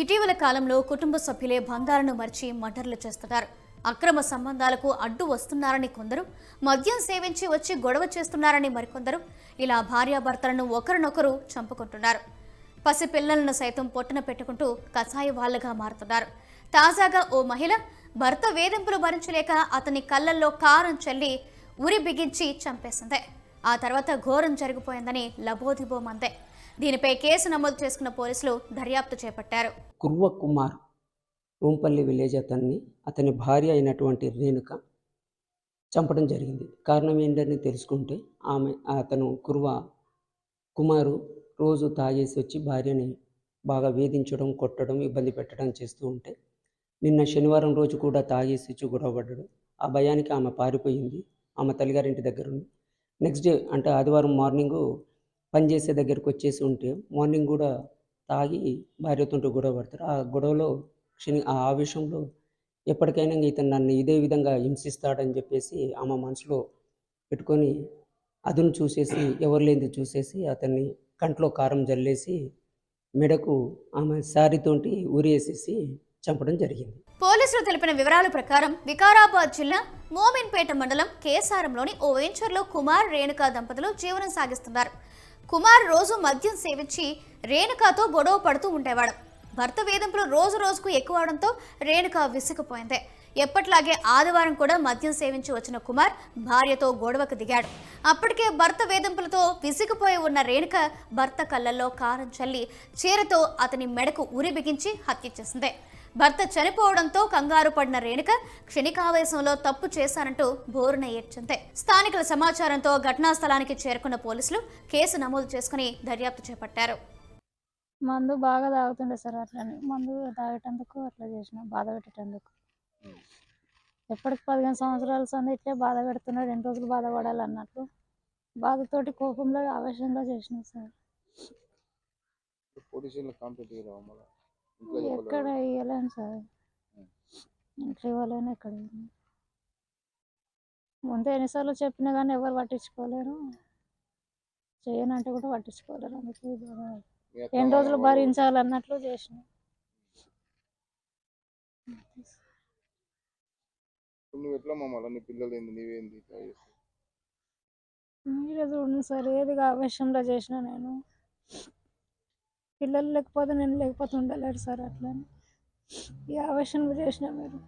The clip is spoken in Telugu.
ఇటీవల కాలంలో కుటుంబ సభ్యులే బంగారును మరిచి మటర్లు చేస్తున్నారు. అక్రమ సంబంధాలకు అడ్డు వస్తున్నారని కొందరు మద్యం సేవించి వచ్చి గొడవ చేస్తున్నారని మరికొందరు ఇలా భార్యాభర్తలను ఒకరినొకరు చంపుకుంటున్నారు. పసి పిల్లలను సైతం పొట్టన పెట్టుకుంటూ కషాయ వాళ్ళగా మారుతున్నారు. తాజాగా ఓ మహిళ భర్త వేధింపులు భరించలేక అతని కళ్ళల్లో కారం చల్లి ఉరి బిగించి చంపేసింది. ఆ తర్వాత ఘోరం జరిగిపోయిందని లబోదిబోమందే దీనిపై కేసు నమోదు చేసుకున్న పోలీసులు దర్యాప్తు చేపట్టారు. కుర్వ కుమార్ ఓంపల్లి విలేజ్ అతన్ని అతని భార్య అయినటువంటి రేణుక చంపడం జరిగింది. కారణం ఏంటని తెలుసుకుంటే ఆమె అతను కుర్వ కుమారు రోజు తాగేసి వచ్చి భార్యని బాగా వేధించడం కొట్టడం ఇబ్బంది పెట్టడం చేస్తూ ఉంటే నిన్న శనివారం రోజు కూడా తాగేసి వచ్చి గొడవపడ్డాడు. ఆ భయానికి ఆమె పారిపోయింది. ఆమె తల్లిగారింటి దగ్గర ఉంది నెక్స్ట్ డే అంటే ఆదివారం మార్నింగు పనిచేసే దగ్గరికి వచ్చేసి ఉంటే మార్నింగ్ కూడా తాగి భార్యతో గొడవ పడతారు. ఆ గొడవలో క్షణి ఆ ఆవేశంలో ఎప్పటికైనా ఇతను నన్ను ఇదే విధంగా హింసిస్తాడని చెప్పేసి ఆమె మనసులో పెట్టుకొని అదును చూసేసి ఎవరు లేనిది చూసేసి అతన్ని కంట్లో కారం జల్లేసి మెడకు ఆమె శారీతోటి ఉరేసేసి చంపడం జరిగింది. పోలీసులు తెలిపిన వివరాల ప్రకారం వికారాబాద్ జిల్లా మోమిన్పేట మండలం కేసారంలోని ఓ వెంచర్లో కుమార్ రేణుకా దంపతులు జీవనం సాగిస్తున్నారు. కుమార్ రోజు మద్యం సేవించి రేణుకాతో గొడవ పడుతూ ఉండేవాడు. భర్త వేధింపులు రోజు రోజుకు ఎక్కువవడంతో రేణుక విసిగిపోయింది. ఎప్పట్లాగే ఆదివారం కూడా మద్యం సేవించి వచ్చిన కుమార్ భార్యతో గొడవకు దిగాడు. అప్పటికే భర్త వేధింపులతో విసిగిపోయి ఉన్న రేణుక భర్త కళ్ళల్లో కారం చల్లి చీరతో అతని మెడకు ఉరి బిగించి హత్య చేసింది. భర్త చనిపోవడంతో కంగారు పడిన రేణుక క్షణికావేశంలో తప్పు చేశానంటూ బోరున ఏడ్చింది. స్థానికుల సమాచారంతో ఘటనా స్థలానికి చేరుకున్న పోలీసులు కేసు నమోదు చేసుకుని దర్యాప్తు చేపట్టారు. మందు బాగా తాగుతుండే సార్ అట్లని. మందు తాగేటందుకు అట్లా చేసిన బాధ పెట్టేటందుకు. ఎప్పటికి పదిహేను సంవత్సరాల సంది ఇట్లే బాధ పెడుతున్నాడు ఎన్ని రోజులు బాధపడాలి అన్నట్లు బాధతోటి కోపంలో ఆవేశంలో చేసిన సార్. ఎక్కడ ఇవ్వలేను సార్. ఇంట్లో ఇవ్వలేను ఎక్కడ. ముందే ఎన్నిసార్లు చెప్పినా కానీ ఎవరు పట్టించుకోలేరు. చేయనంటే కూడా పట్టించుకోలేరు అందుకే ఎన్ని రోజులు భరించాలన్నట్లు చేసిన. నువ్వు ఎట్లా మమ్మల్ని నీ పిల్లలు ఏంది? నీవేంది? మీరే చూడండి సార్. ఏది ఆవేశంలో చేసిన నేను. పిల్లలు లేకపోతే నేను లేకపోతే ఉండలేరు సార్ అట్లా ఈ ఆవేశం చేసిన మీరు.